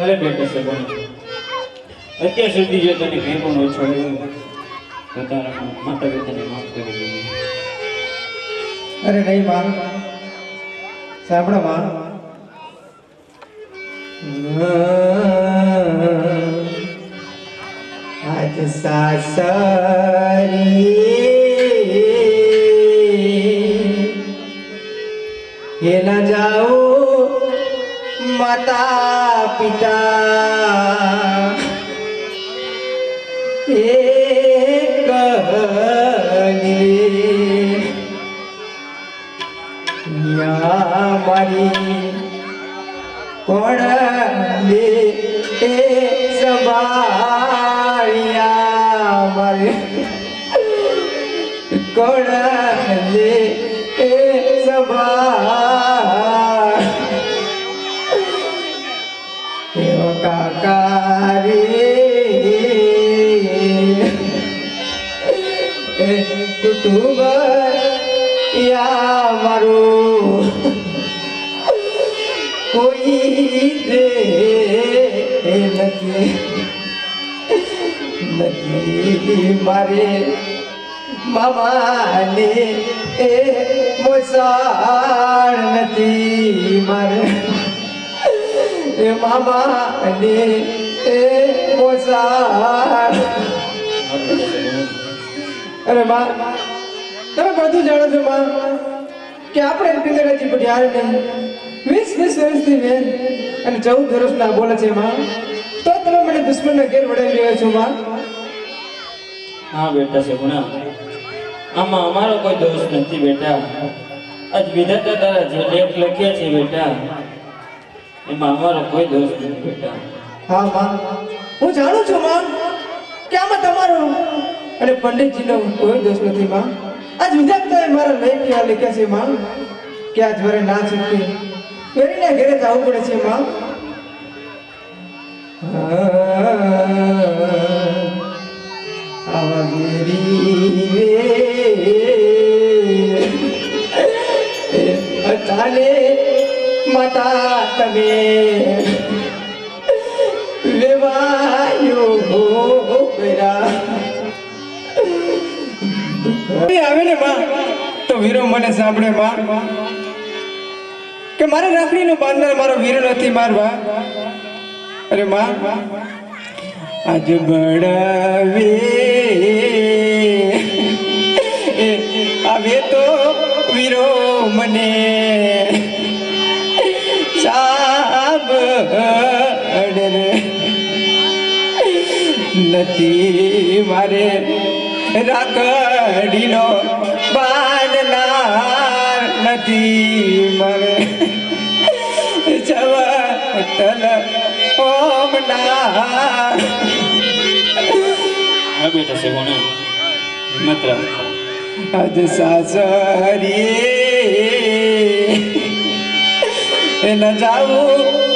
ભલે બેટા સગુણ અત્યાર સુધી જો તને કંઈ પણ ઓછો હોય માતા પિતાને માફ કરી દેજે. અરે નહીં માં સાંભળો માં આજ સાસરી ન જાઉં માતા પિતા. એક મારી કોણ લે એ સવાળિયા મારી કોણ લે કુટુંબ યા મારું? કોઈ દે નથી. નથી મારે મામાને એ મોસાળ નથી મારે. એ મામાને એ મોસાળ અરે માં, તમે બધું જાણો છો માં, કે આપણે પિંગળાજી પઢિયાર નહીં. વીસ વીસ વર્ષથી બેન અને ચૌદ વર્ષના બોલે છે માં. તો તમે મને દુશ્મનના ઘેર વડાવી રહ્યા છો માં. હા બેટા છે ગુણા આમાં અમારો કોઈ દોષ નથી બેટા. આજ વિધાતા તારા જે લેખ લખ્યા છે બેટા? એમાં અમારો કોઈ દોષ નથી હા, માં. હું જાણું છું, માં, કે આમાં તમારો અને પંડિતજીનો કોઈ દોષ નથી, માં. આજ વિધાતાએ મારા લઈ ગયા લખ્યા છે, માં, કે આજ મારે ના છૂટકે વેરીના ઘરે જવું પડે છે, માં. આવા ચાલે. માતા તમે લેવાયો આવે ને માં? તો વીરો મને સાંભળે માં. કે મારે રાખડીનો બાંધનાર મારો વીરો નથી મારવા. અરે માં, આજ બળાવે નથી મારે રાખડીનો બાંધનાર નથી મારે. જવતલ ઓમના બેટા સગુણા હિંમત રાખ. આજ સાસરી ન જાઉં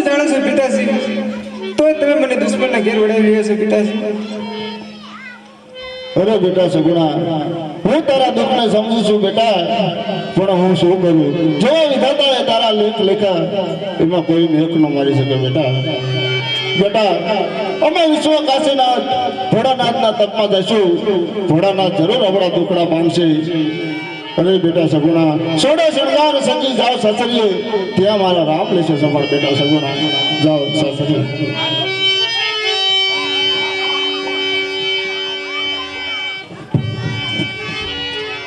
બધું જાણો છો પિતાશ્રી તોય તમે મને દુશ્મનના ઘેર વડાવી રહ્યા છો પિતાશ્રી અરે બેટા સગુણા, હું તારા દુઃખને સમજુ છું બેટા, પણ હું શું કરું? જો વિધાતાએ તારા લેખ લેખા એમાં કોઈ મેખ ન મારી શકે બેટા. બેટા, અમે વિશ્વ કાશીનાથ, ભોળાનાથના તપમાં જશું ભોળાનાથ જરૂર આપણા દુખડા પામશે. અરે બેટા સગુણા, સોડે શણગાર સજી જાઓ સસરીએ ત્યાં મારા રામ લેશે સંભાળ બેટા સગુણા. જાઓ સસરીએ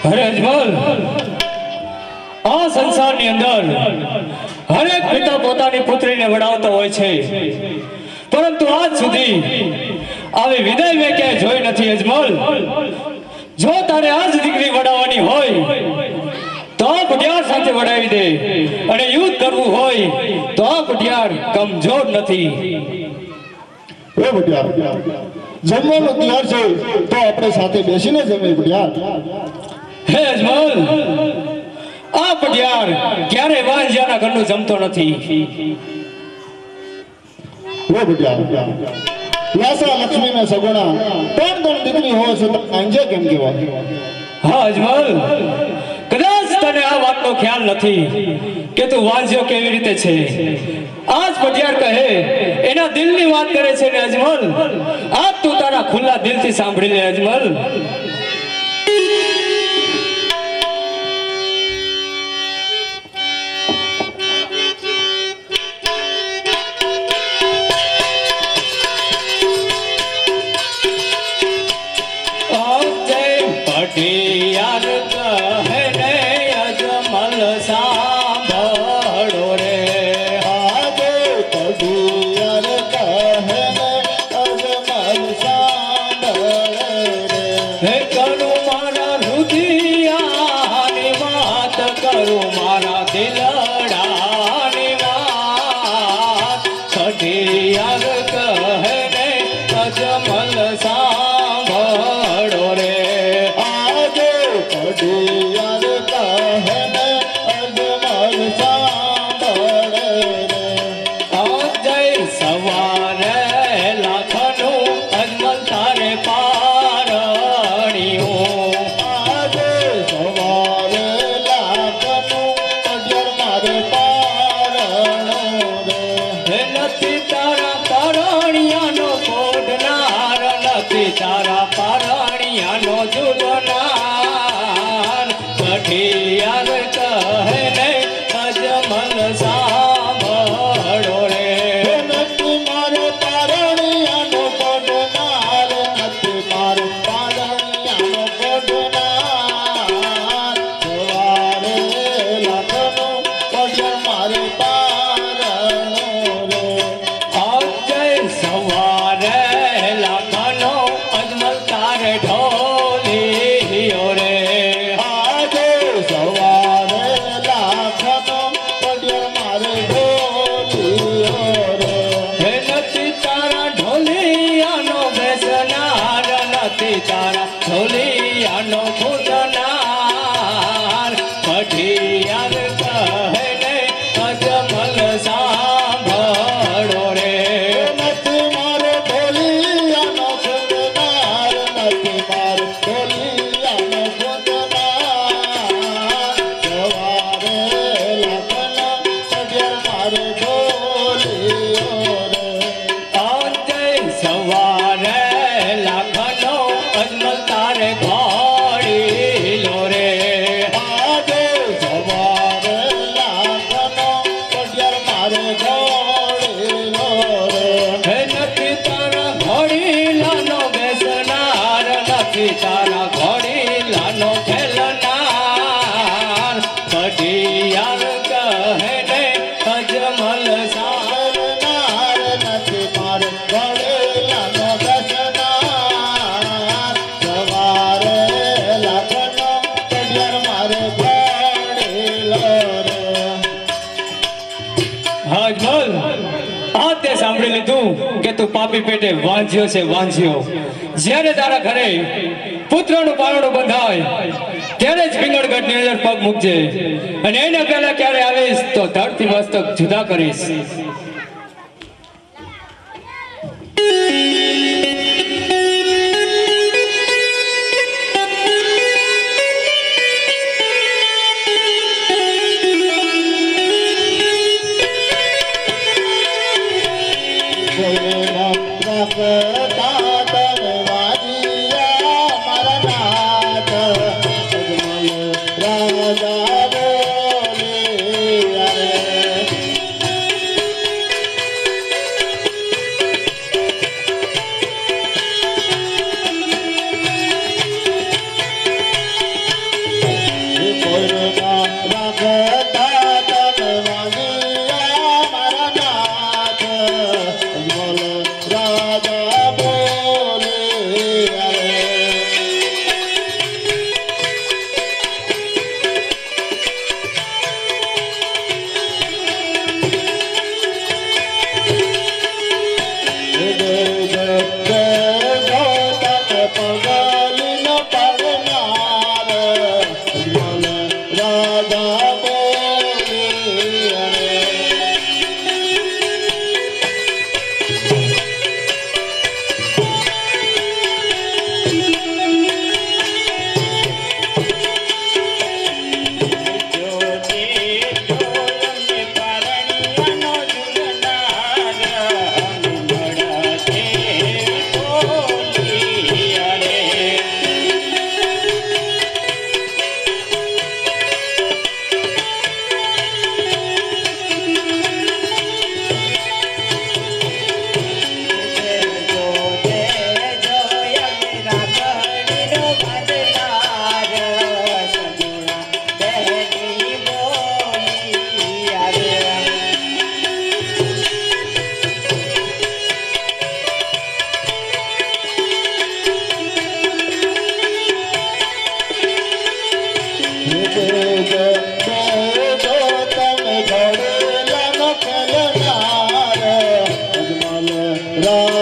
અરે અજમલ આ સંસારની અંદર હરેક પિતા પોતાની પુત્રીને વડાવતો હોય છે. પરંતુ આજ સુધી આવી વિદાય મેં ક્યાંય જોઈ નથી અજમલ જો તારે આજ કરી દે અને યુદ્ધ કરવું હોય તો ભટિયાર કમજોર નથી. એ ભટિયાર જમવાનું તૈયાર છે તો આપણે સાથે બેસીને જમીએ ભટિયાર હે અજમલ આ ભટિયાર ક્યારે વાંજ્યાના ઘરનું જમતો નથી? સગુણા ત્રણ દીકરી હોવા છતાં હા અજમલ. આટલો ખ્યાલ નથી કે તું વાંઝ્યો કેવી રીતે છે? આજ ભટિયાર કહે, એના દિલની વાત કરે છે ને અજમલ. આજ તું તારા ખુલ્લા દિલથી સાંભળી લે અજમલ યાર કહે Canada. કઢિયાર કહે ને અજમલ સારનાર નથી માર પડેલા દસનાર સવારે તે સાંભળી લીધું કે તું પાપી પેટે વાંજ્યો છે વાંજ્યો જ્યારે તારા ઘરે પુત્રનું પારણું બંધાય ત્યારે જ પિંગળગઢની અંદર પગ મૂકજે અને એના પહેલા ક્યારે આવીશ તો ધરતી મસ્તક જુદા કરીશ. राम